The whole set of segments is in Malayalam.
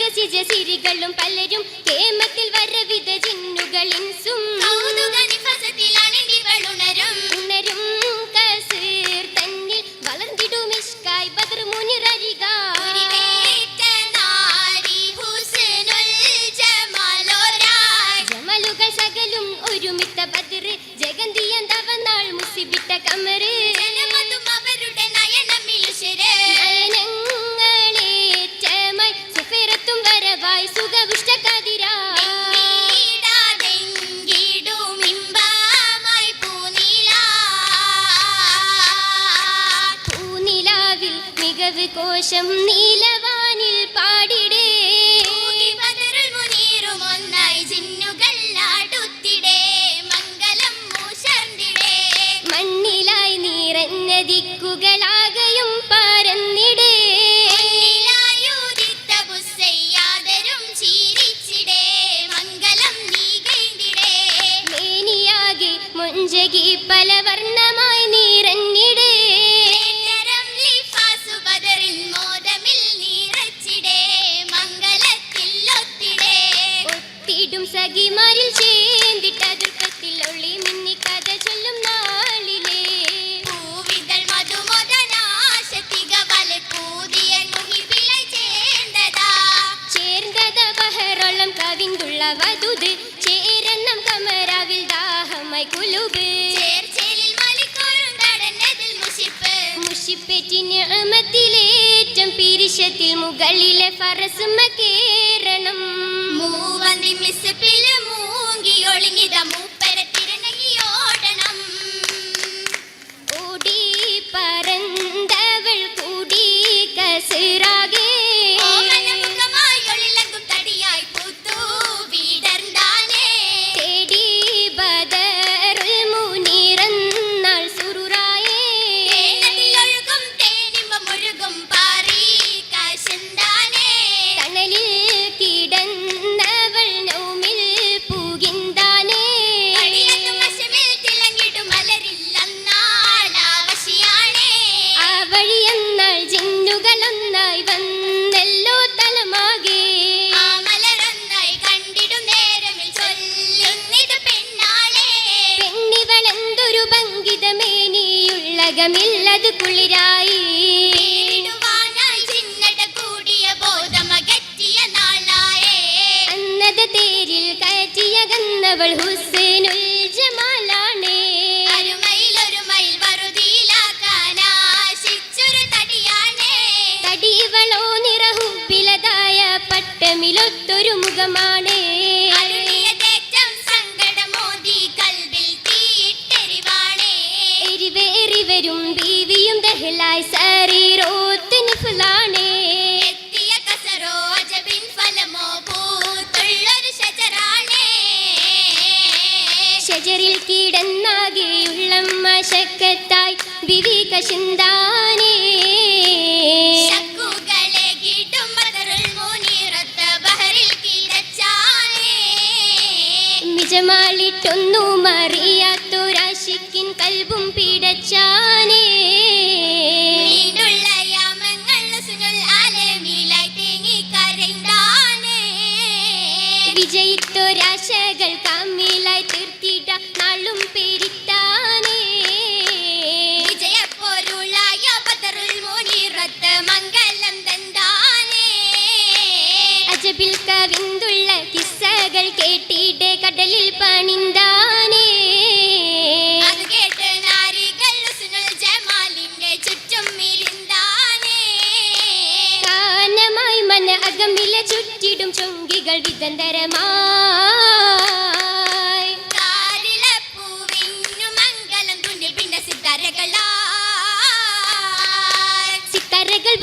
രസിച്ച സിരികളും പലരും കേമത്തിൽ വരവിധ ജിന്നുകൾ ഇൻസും മികവ് കോശം നീലവാനിൽ പാടിടേ. സഖിമാരിൽ ചേന്തിട്ട ദുഃഖത്തിൽ ഒളി മിന്നി കഥ ചൊല്ലും നാളിലേ. പൂവിതൾ മധുമൊതനാശതിക വല കൂതിയ മുഹിപ്പിള ചേർന്നതാ. ചേർന്നത ബഹറോളം കവിങ്കുള്ള വധുത്. ചേരന്നം കമരാവിൽ ദാഹമായി കുലുബ് ിലേറ്റം പിരിശത്തിൽ മുകളിലെ ഫറസുമ കേരണം మూవంది మిస్ పిలుము. കയറ്റിയകന്നവൾ ഹുസൈനുൽ മയിൽ വറുതിയിലാക്കാനാശിച്ചൊരു തടിയാണേ. തടിവളോ നിറഹുബിലതായ പട്ടമിലൊത്തൊരു മുഖമാണേ ഷജറിൽ കിടന്നാകെയുള്ള മശക്കത്തായി വിവേക കിടച്ചാനേ. മിജമാളിട്ടൊന്നു മറിയാത്തൊരാശിക്കിൻ കൽബും പിടച്ചാനേ. വിജയിത്തൊരാശകൾ കമ്മിലായി തീർത്തിട്ട സിത്താരകളായി. സിത്താരകൾ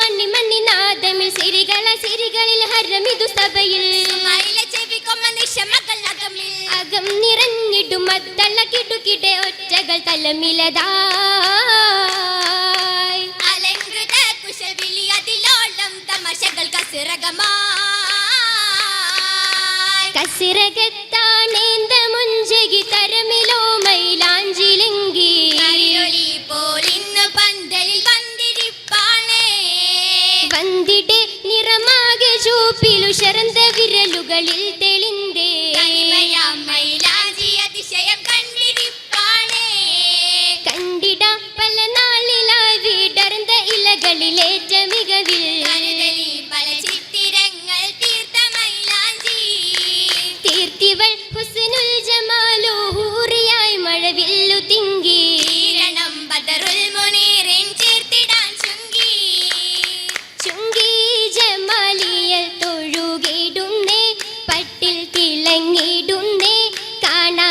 മണ്ണി മണ്ണി നാദമിൽ സിരികള സിരികളിൽ ഹരമിതു സഭയിൽ മയില ചെവിക്കൊമ്മ നിശമകൾ നഖമിൽ. അകം നിറഞ്ഞിടും മത്തള കിടുകിടെ ഒറ്റകൾ തലമിലതായി കസിറകമായി കസിറകത്താണേന്ത മുഞ്ചകി തരമിലോ മൈലാഞ്ചിലെങ്കി? കരിയൊളി പോലിന്ന് പന്തലിൽ വന്നിരിപ്പാണേ. വന്തിടെ നിറമാകെ ചൂപ്പിലു ശരന്ത വിരലുകളിൽ തെളിന്തേ. മയിലാ